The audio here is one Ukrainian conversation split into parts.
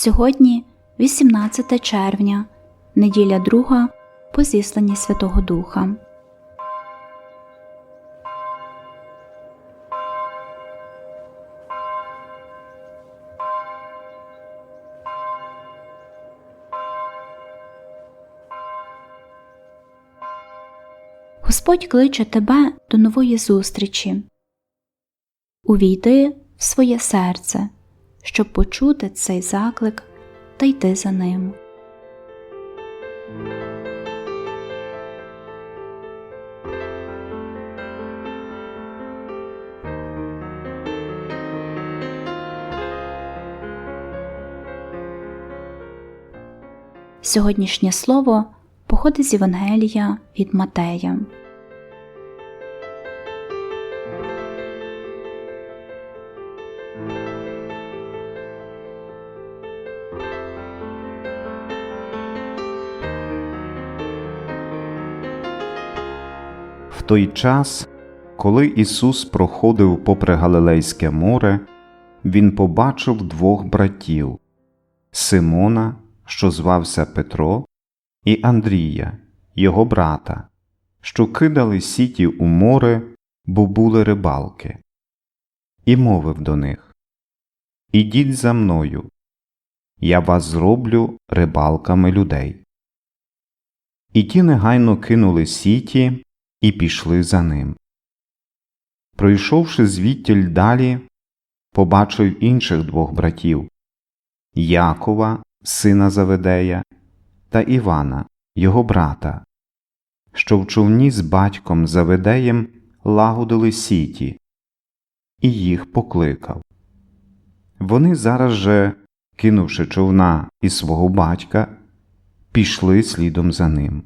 Сьогодні 18 червня, неділя друга по зісланні Святого Духа. Господь кличе тебе до нової зустрічі. Увійди в своє серце, щоб почути цей заклик та йти за ним. Сьогоднішнє слово походить з Євангелія від Матея. Той час, коли Ісус проходив попри Галилейське море, Він побачив двох братів Симона, що звався Петро, і Андрія, його брата, що кидали сіті у море, бо були рибалки, і мовив до них Ідіть за мною, я вас зроблю рибалками людей. І ті негайно кинули сіті і пішли за ним. Пройшовши звідтіль далі, побачив інших двох братів Якова, сина Заведея, та Івана, його брата, що в човні з батьком Заведеєм лагодили сіті, і їх покликав. Вони зараз же, кинувши човна і свого батька, пішли слідом за ним.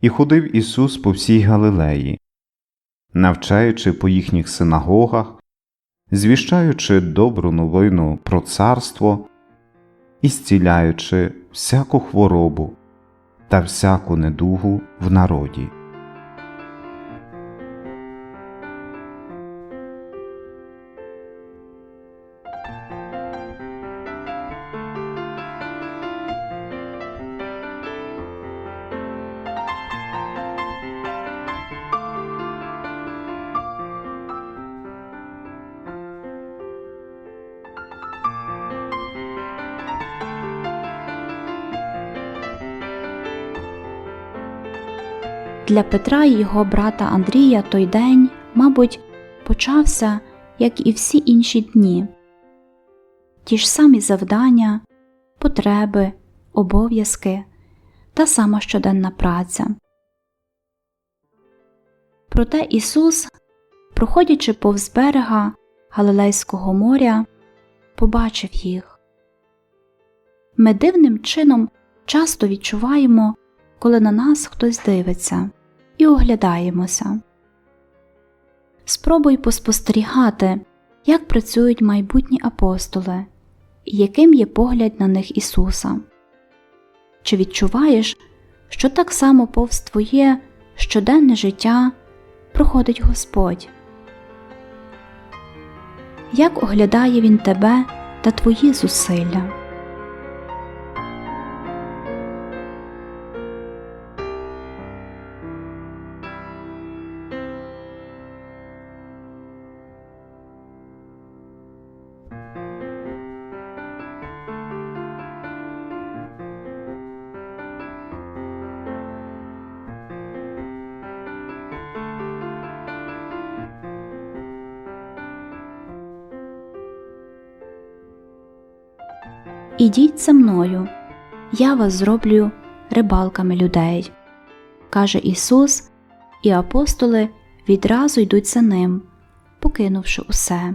І ходив Ісус по всій Галилеї, навчаючи по їхніх синагогах, звіщаючи добру новину про царство і зціляючи всяку хворобу та всяку недугу в народі. Для Петра і його брата Андрія той день, мабуть, почався, як і всі інші дні. Ті ж самі завдання, потреби, обов'язки та сама щоденна праця. Проте Ісус, проходячи повз берега Галилейського моря, побачив їх. Ми дивним чином часто відчуваємо, коли на нас хтось дивиться, і оглядаємося. Спробуй поспостерігати, як працюють майбутні апостоли і яким є погляд на них Ісуса. Чи відчуваєш, що так само повз твоє щоденне життя проходить Господь? Як оглядає Він тебе та твої зусилля? Ідіть за мною, я вас зроблю рибалками людей, каже Ісус, і апостоли відразу йдуть за ним, покинувши усе.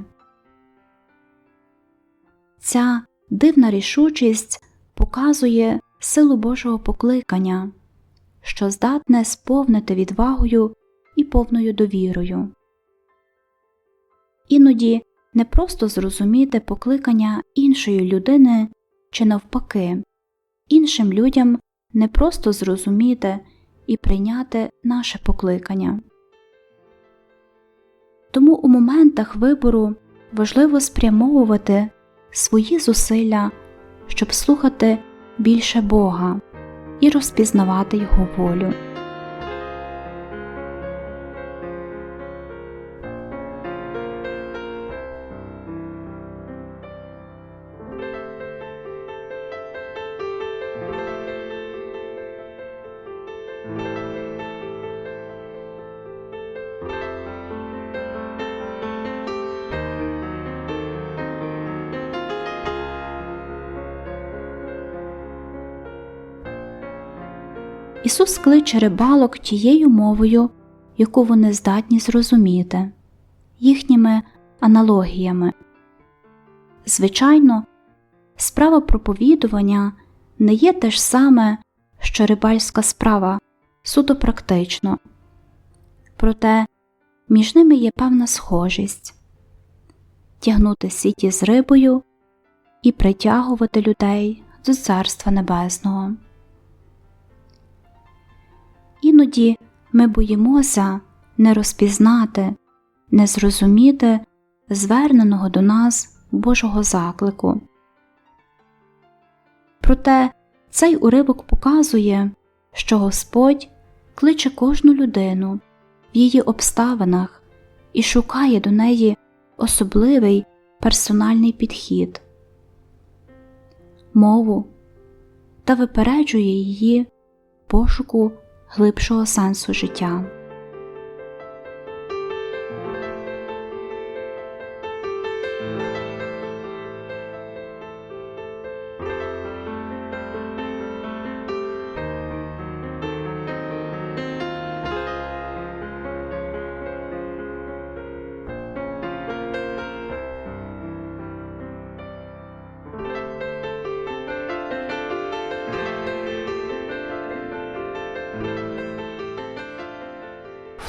Ця дивна рішучість показує силу Божого покликання, що здатне сповнити відвагою і повною довірою. Іноді не просто зрозуміти покликання іншої людини чи навпаки, іншим людям не просто зрозуміти і прийняти наше покликання. Тому у моментах вибору важливо спрямовувати свої зусилля, щоб слухати більше Бога і розпізнавати Його волю. Ісус кличе рибалок тією мовою, яку вони здатні зрозуміти, їхніми аналогіями. Звичайно, справа проповідування не є те ж саме, що рибальська справа суто практично, проте між ними є певна схожість тягнути сіті з рибою і притягувати людей до Царства Небесного. Іноді ми боїмося не розпізнати, не зрозуміти зверненого до нас Божого заклику. Проте цей уривок показує, що Господь кличе кожну людину в її обставинах і шукає до неї особливий персональний підхід, мову та випереджує її пошуку глибшого сенсу життя.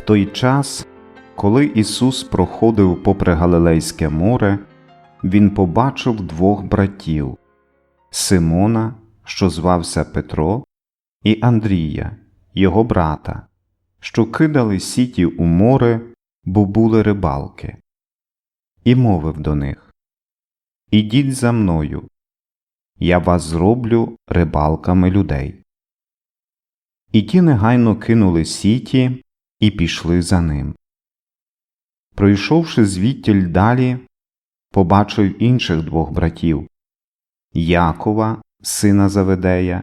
Той час, коли Ісус проходив попри Галилейське море, Він побачив двох братів Симона, що звався Петро, і Андрія, його брата, що кидали сіті у море, бо були рибалки, і мовив до них Ідіть за мною, я вас зроблю рибалками людей. І ті негайно кинули сіті і пішли за ним. Пройшовши звідтіль далі, побачив інших двох братів Якова, сина Заведея,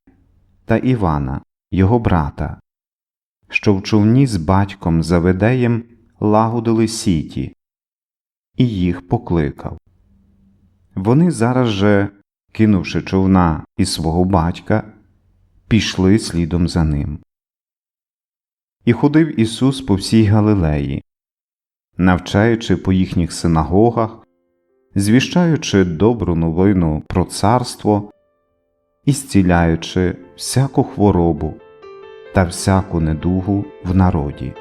та Івана, його брата, що в човні з батьком Заведеєм лагодили сіті, і їх покликав. Вони зараз же, кинувши човна і свого батька, пішли слідом за ним. І ходив Ісус по всій Галилеї, навчаючи по їхніх синагогах, звіщаючи добру новину про царство і зціляючи всяку хворобу та всяку недугу в народі.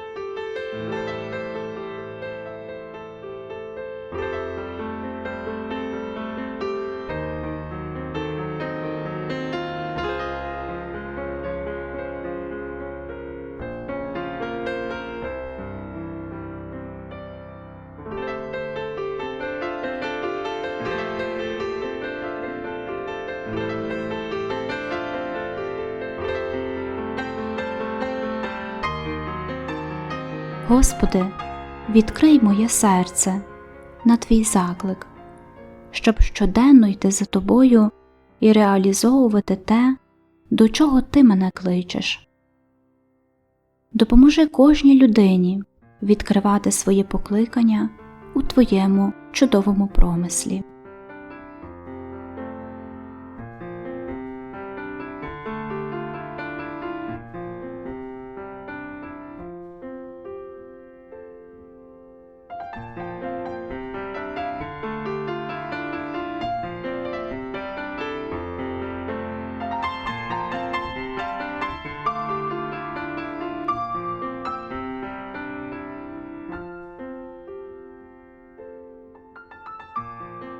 Господи, відкрий моє серце на Твій заклик, щоб щоденно йти за Тобою і реалізовувати те, до чого Ти мене кличеш. Допоможи кожній людині відкривати своє покликання у Твоєму чудовому промислі.